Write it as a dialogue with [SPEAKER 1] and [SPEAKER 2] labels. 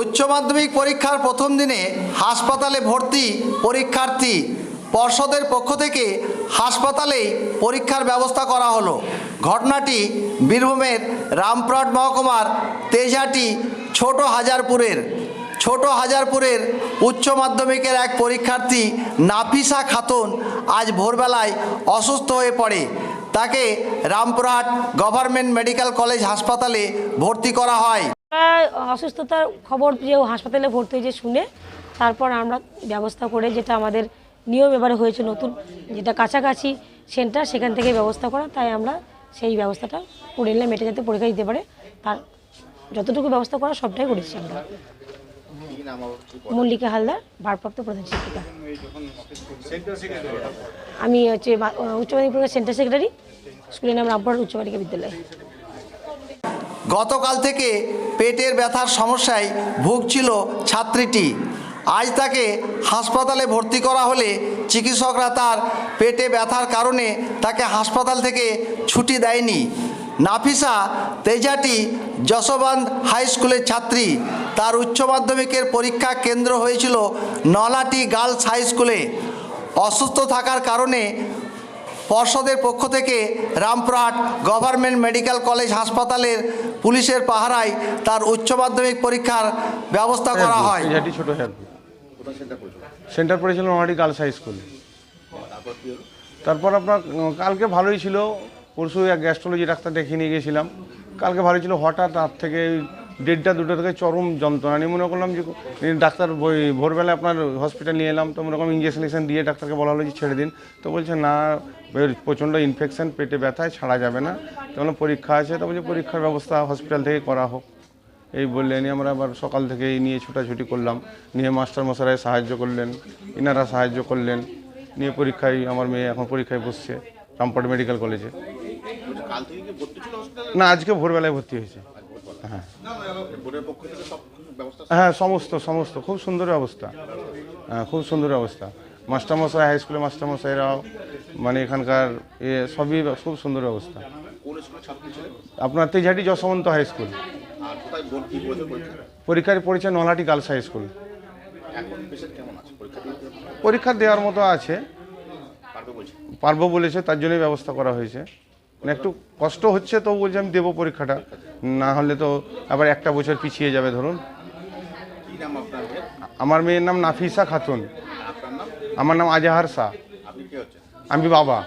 [SPEAKER 1] উচ্চ মাধ্যমিক পরীক্ষার প্রথম দিনে হাসপাতালে ভর্তি পরীক্ষার্থী পর্ষদের পক্ষ থেকে হাসপাতালেই পরীক্ষার ব্যবস্থা করা হলো। ঘটনাটি বীরভূমের রামপুরহাট মহকুমার তেজাটি ছোট হাজারপুরের। ছোট হাজারপুরের উচ্চ মাধ্যমিকের এক পরীক্ষার্থী নাফিসা খাতুন আজ ভোরবেলায় অসুস্থ হয়ে পড়ে। তাকে রামপুরহাট গভর্নমেন্ট মেডিকেল কলেজ হাসপাতালে ভর্তি করা হয়।
[SPEAKER 2] অসুস্থতার খবর যে হাসপাতালে ভর্তি হয়েছে শুনে তারপর আমরা ব্যবস্থা করে যেটা আমাদের নিয়ম এবারে হয়েছে নতুন, যেটা কাছাকাছি সেন্টার সেখান থেকে ব্যবস্থা করা, তাই আমরা সেই ব্যবস্থাটা করে নিলাম এটা যাতে পরীক্ষা দিতে পারে, তার যতটুকু ব্যবস্থা করা সবটাই করেছি আমরা। মল্লিকা হালদার, ভারপ্রাপ্ত প্রধান শিক্ষিকা। আমি হচ্ছে উচ্চ মাধ্যমিক সেন্টার সেক্রেটারি স্কুলের নাম রামপুরহাট উচ্চ বালিকা বিদ্যালয়।
[SPEAKER 1] গতকাল থেকে পেটের ব্যথার সমস্যায় ভুগছিল ছাত্রীটি। আজ তাকে হাসপাতালে ভর্তি করা হলে চিকিৎসকরা তার পেটে ব্যথার কারণে তাকে হাসপাতাল থেকে ছুটি দেয়নি। নাফিসা তেজাটি যশোবান হাই স্কুলের ছাত্রী। তার উচ্চ মাধ্যমিকের পরীক্ষা কেন্দ্র হয়েছিল নলাটি গার্লস হাই স্কুলে। অসুস্থ থাকার কারণে পর্ষদের পক্ষ থেকে রামপুরহাট গভর্নমেন্ট মেডিকেল কলেজ হাসপাতালের পুলিশের পাহারায় তার উচ্চ মাধ্যমিক পরীক্ষার ব্যবস্থা করা হয়।
[SPEAKER 3] তেজাটি ছোট হেয়ারপুর সেন্টার পড়েছিল গার্লস হাই স্কুল। তারপর আপনার কালকে ভালোই ছিল। পরশু এক গ্যাস্ট্রোলজি ডাক্তার দেখিয়ে নিয়ে গেছিলাম। কালকে ভালোই ছিল। হঠাৎ রাত থেকে দেড়টা দুটো থেকে চরম যন্ত্রণা। নিয়ে মনে করলাম যে ডাক্তার বই- ভোরবেলা আপনার হসপিটাল নিয়ে এলাম তো মনে করলাম ইঞ্জেকশন ইঞ্জেকশন দিয়ে ডাক্তারকে বলা হলো যে ছেড়ে দিন। তো বলছে না প্রচণ্ড ইনফেকশন পেটে ব্যথায় ছাড়া যাবে না। তো বললাম পরীক্ষা আছে? তো বলছে পরীক্ষার ব্যবস্থা হসপিটাল থেকে করা হোক। এই বললেন আমরা আবার সকাল থেকে এই নিয়ে ছোটাছুটি করলাম। নিয়ে মাস্টার মশারাই সাহায্য করলেন ইনারা সাহায্য করলেন। নিয়ে পরীক্ষায় আমার মেয়ে এখন পরীক্ষায় বসছে রামপুর মেডিকেল কলেজে। না আজকে ভোরবেলায় ভর্তি হয়েছে। হ্যাঁ। হ্যাঁ সমস্ত সমস্ত। খুব সুন্দর অবস্থা। হ্যাঁ খুব সুন্দর অবস্থা। মাস্টারমশাই হাই স্কুলের মাস্টারমশাইরাও মানে এখানকার এ সবই খুব সুন্দর অবস্থা। আপনার তেজাটি যশবন্ত হাই স্কুল। পরীক্ষায় পড়েছে নলাটি গার্লস হাই স্কুল। পরীক্ষা দেওয়ার মতো? আছে। পারব বলেছে তার জন্যই ব্যবস্থা করা হয়েছে। মানে একটু কষ্ট হচ্ছে তো বলছে আমি দেবো পরীক্ষাটা। না হলে তো আবার একটা বছর পিছিয়ে যাবে ধরুন। আমার মেয়ের নাম নাফিসা খাতুন। আমার নাম আজাহার শাহ। আমি বাবা।